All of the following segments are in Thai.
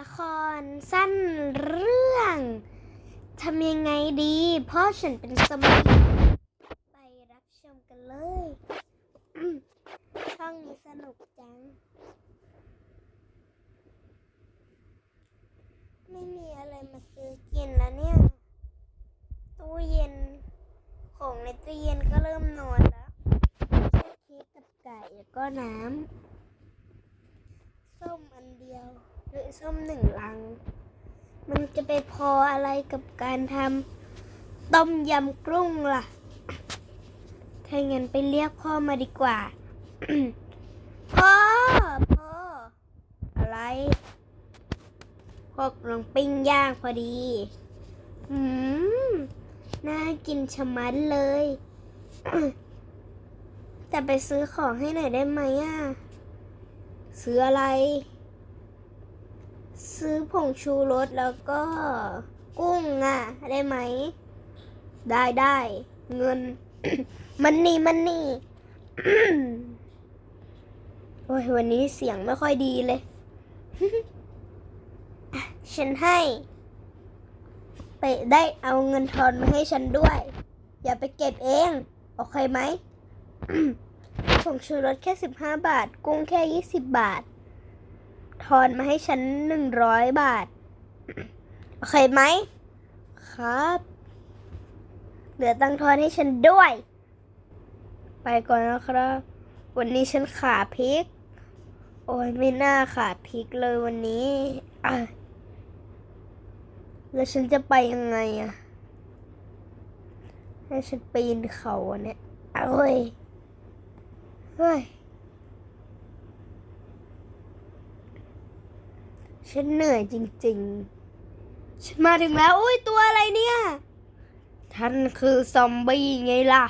ละครสั้นเรื่องทำยังไงดีเพราะฉันเป็นสมัยไปรับชมกันเลยช่องนี้สนุกจัง ไม่มีอะไรมาซื้อกินแล้วเนี่ย ตู้เย็น ของในตู้เย็นก็เริ่มนอนแล้วแค่เค้กกับไก่แล้วก็น้ำส้มอันเดียว หรือส้มหนึ่งลัง มันจะไปพออะไรกับการทำต้มยำกุ้งล่ะ ถ้างั้นไปเรียกพ่อมาดีกว่า พ่อ พ่อ อะไร พ่อกำลังปิ้งย่างพอดีอืมน่ากินชะมัดเลย แต่ไปซื้อของให้หน่อยได้ไหมอะ ซื้ออะไร ซื้อผงชูรสแล้วก็กุ้งอะ ได้ไหม ได้ได้เงิน มันนี่มันนี่โอ้ยวันนี้เสียงไม่ค่อยดีเลยฉันให้ ไปได้เอาเงินทอนมาให้ฉันด้วย อย่าไปเก็บเอง โอเคไหมผงชูรสแค่สิบห้าบาท กุ้งแค่ยี่สิบบาท ทอนมาให้ฉันหนึ่งร้อยบาท โอเคไหม ครับ เหลือตังทอนให้ฉันด้วย ไปก่อนนะครับ วันนี้ฉันขาพริก โอ้ยไม่น่าขาพริกเลยวันนี้อะแล้วฉันจะไปยังไงอะให้ฉันปีนเขาเนี่ยเอ้ยเฮ้ย ฉันเหนื่อยจริงๆ ฉันมาถึงแล้ว อุ้ยตัวอะไรเนี่ย ท่านคือซอมบี้ไงล่ะ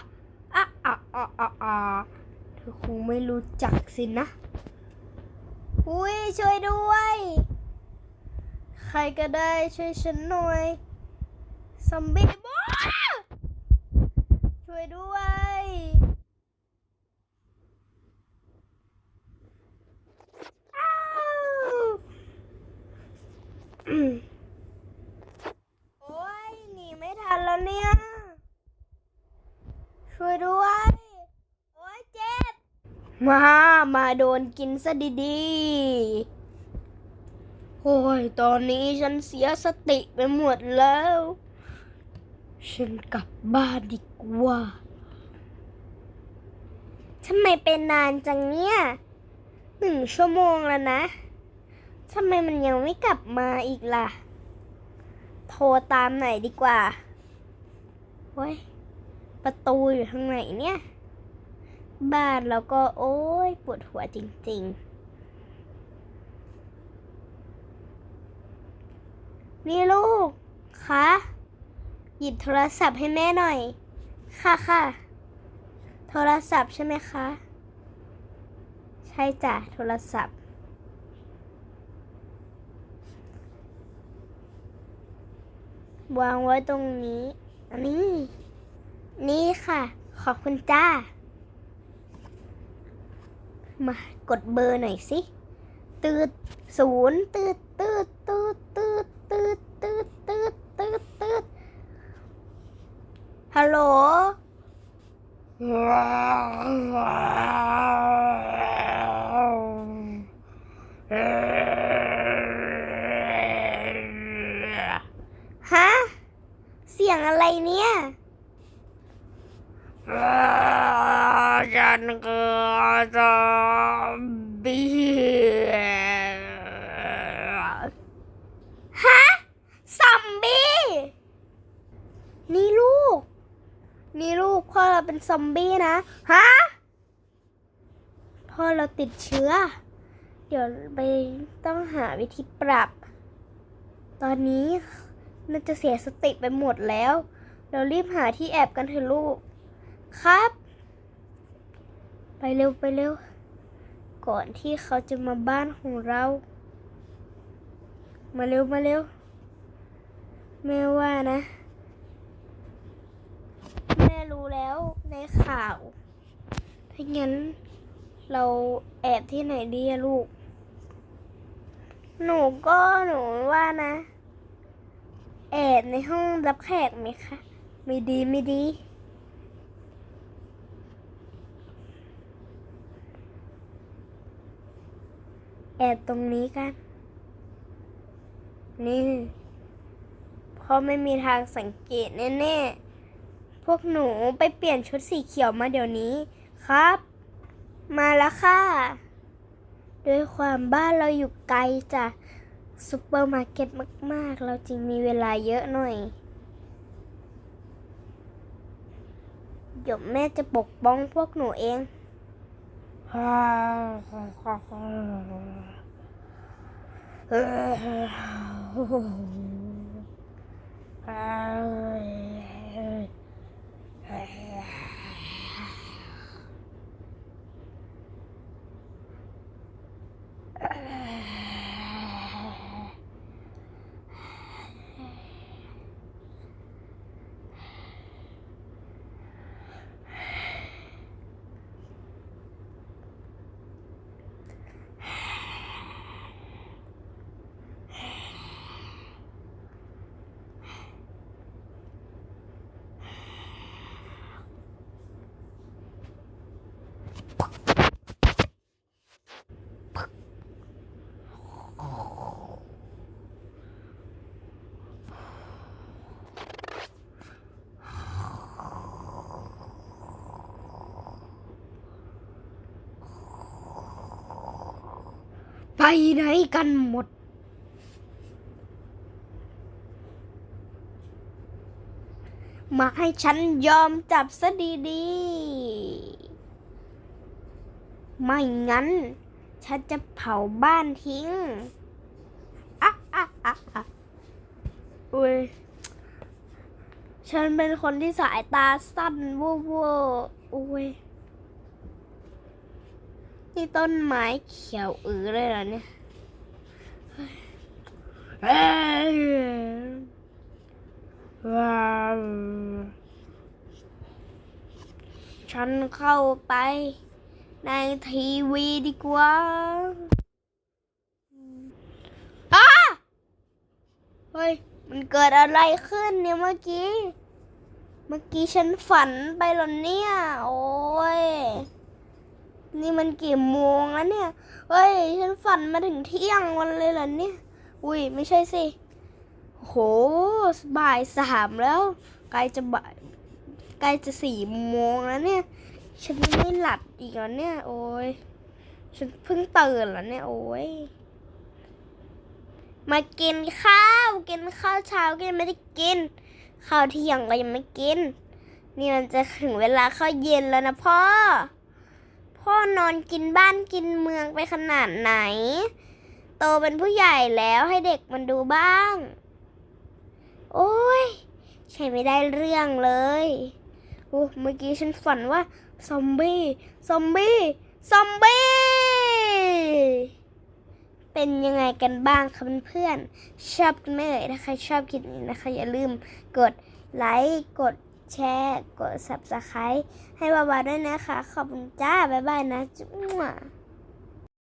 อะอะอะอะอะเธอคงไม่รู้จักสินะ อุ้ยช่วยด้วย ใครก็ได้ช่วยฉันหน่อย ซอมบี้บ้าช่วยด้วย อ้าวอืมโอ้ยหนีไม่ทันแล้วเนี่ย ช่วยด้วย โอ้ยเจ็บ มามาโดนกินซะดีๆ โอ้ย ตอนนี้ฉันเสียสติไปหมดแล้ว ฉันกลับบ้านดีกว่าทำไมเป็นนานจังเนี่ยหนึ่งชั่วโมงแล้วนะทำไมมันยังไม่กลับมาอีกล่ะ โทรตามไหนอยดีกว่าเว้ย ประตูอยู่ทางไหนเนี่ย บ้านแล้วก็โอ้ยปวดหัวจริง ๆ นี่ลูกคะหยิบโทรศัพท์ให้แม่หน่อย ค่ะค่ะ โทรศัพท์ใช่ไหมคะ ใช่จ้ะโทรศัพท์ วางไว้ตรงนี้ อันนี้ นี่ค่ะ ขอบคุณจ้า มากดเบอร์หน่อยสิตืดศูนย์ตืดตืดตืดตืดตืดตืดตืดตืดตืดฮัลโหลฮะ เสียงอะไรเนี่ย ฉันคือซอมบี้ฮะซอมบี้นี่ลูก นี่ลูกพ่อเราเป็นซอมบี้นะฮะพ่อเราติดเชื้อ เดี๋ยวไปต้องหาวิธีปรับ ตอนนี้น่าจะเสียสติไปหมดแล้ว เรารีบหาที่แอบกันเถอะลูก ครับ ไปเร็วไปเร็ว ก่อนที่เขาจะมาบ้านของเรา มาเร็วมาเร็วแม่ว่านะ แม่รู้แล้วในข่าวถ้างั้นเราแอบที่ไหนดีอะลูก หนูก็หนูว่านะ แอบในห้องรับแขกไหมคะ ไม่ดีไม่ดี แอบตรงนี้กัน นี่เพราะไม่มีทางสังเกตแน่ๆ พวกหนูไปเปลี่ยนชุดสีเขียวมาเดี๋ยวนี้ครับ มาแล้วค่ะด้วยความบ้านเราอยู่ไกลจากซูเปอร์มาร์เก็ตมาก ๆ เราจึงมีเวลาเยอะหน่อยเดี๋ยวแม่จะปกป้องพวกหนูเอง ไไหนกันหมด มาให้ฉันยอมจับซะดีๆ ไม่งั้น ฉันจะเผาบ้านทิ้งอะอะอะอะอุ้ยฉันเป็นคนที่สายตาสั้นวัววัวอุ้ย นี่ต้นไม้เขียวอือเลยเหรอเนี่ยเฮ้ยว้าวฉันเข้าไปในทีวีดีกว่าอ้าเฮ้ย มันเกิดอะไรขึ้นเนี่ยเมื่อกี้ เมื่อกี้ฉันฝันไปหรอเนี่ย โอ้ย นี่มันกี่โมงแล้วเนี่ย เฮ้ย ฉันฝันมาถึงเที่ยงวันเลยเหรอเนี่ย อุ้ย ไม่ใช่สิ โห บ่ายสามแล้วใกล้จะบ่ายใกล้จะสี่โมงแล้วเนี่ย ฉันไม่หลับอีกแล้วเนี่ย โอ้ย ฉันเพิ่งตื่นแล้วเนี่ย โอ้ย มากินข้าว กินข้าวเช้าก็ยังไม่ได้กิน ข้าวเที่ยงก็ยังไม่กิน นี่มันจะถึงเวลาข้าวเย็นแล้วนะพ่อ อนกินบ้านกินเมืองไปขนาดไหน โตเป็นผู้ใหญ่แล้วให้เด็กมันดูบ้าง โอ้ย ใช่ไม่ได้เรื่องเลยโอ้เมื่อกี้ฉันฝันว่า ซอมบี้ ซอมบี้ ซอมบี้ เป็นยังไงกันบ้างคะเพื่อนๆชอบกันไหมเอ่ยถ้าใครชอบคลิปนี้นะคะ อย่าลืมกดไลค์กด แชร์ กด subscribe ให้บาบาด้วยนะคะ ขอบคุณจ้า บ๊ายบายนะจุ๊บ